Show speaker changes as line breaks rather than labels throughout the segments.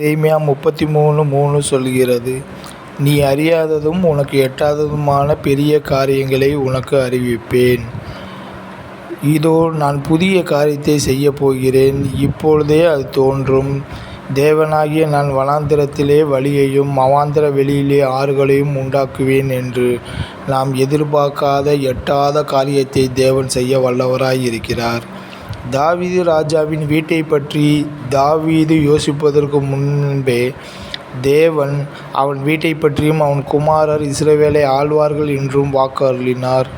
எரேமியா முப்பத்தி மூணு மூணு சொல்கிறது நீ அறியாததும் உனக்கு எட்டாததுமான பெரிய காரியங்களை உனக்கு அறிவிப்பேன். இதோ நான் புதிய காரியத்தை செய்யப் போகிறேன். இப்பொழுதே அது தோன்றும். தேவனாகிய நான் வனாந்திரத்திலே வழியையும் மவாந்திர வெளியிலே ஆறுகளையும் உண்டாக்குவேன் என்று. நாம் எதிர்பார்க்காத எட்டாத காரியத்தை தேவன் செய்ய வல்லவராய் இருக்கிறார் தாவீது ராஜாவின் வீட்டைப் பற்றி தாவீது யோசிப்பதற்கு முன்பே தேவன் அவன் வீட்டைப் பற்றியும் அவன் குமாரர் இஸ்ரவேலை ஆழ்வார்கள் என்றும் வாக்கு அருளினார்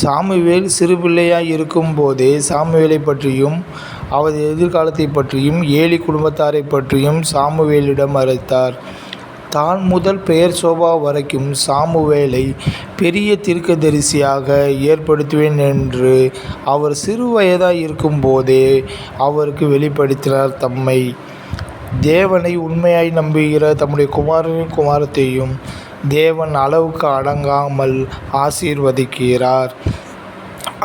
சாமுவேல் சிறுபிள்ளையாய் இருக்கும்போதே சாமுவேலை பற்றியும் அவரது எதிர்காலத்தைப் பற்றியும் ஏழி குடும்பத்தாரைப் பற்றியும் சாமுவேலிடம் அழைத்தார் தான் முதல் பெயர் சோபா வரைக்கும் சாமுவேலை பெரிய தீர்க்கதரிசியாக ஏற்படுத்துவேன் என்று அவர் சிறு வயதாய் இருக்கும்போதே அவருக்கு வெளிப்படுத்தினார் தம்மை. தேவனை உண்மையாய் நம்புகிற தம்முடைய குமாரனையும் குமாரத்தையும் தேவன் அளவுக்கு அடங்காமல் ஆசீர்வதிக்கிறார்.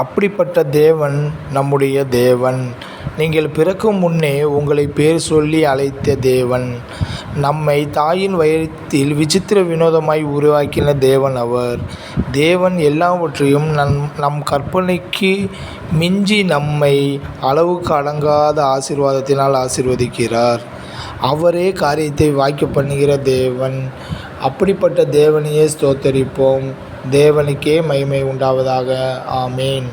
அப்படிப்பட்ட தேவன் நம்முடைய தேவன். நீங்கள் பிறக்கும் முன்னே உங்களை பேர் சொல்லி அழைத்த தேவன். நம்மை தாயின் வயிற்றில் விசித்திர வினோதமாய் உருவாக்கின தேவன் அவர். தேவன் எல்லாவற்றையும் நம் நம் கற்பனைக்கு மிஞ்சி நம்மை அளவுக்கு அடங்காத ஆசிர்வாதத்தினால் ஆசிர்வதிக்கிறார். அவரே காரியத்தை வாய்க்க பண்ணுகிற தேவன். அப்படிப்பட்ட தேவனையே ஸ்தோத்தரிப்போம். தேவனுக்கே மகிமை உண்டாவதாக. ஆமேன்.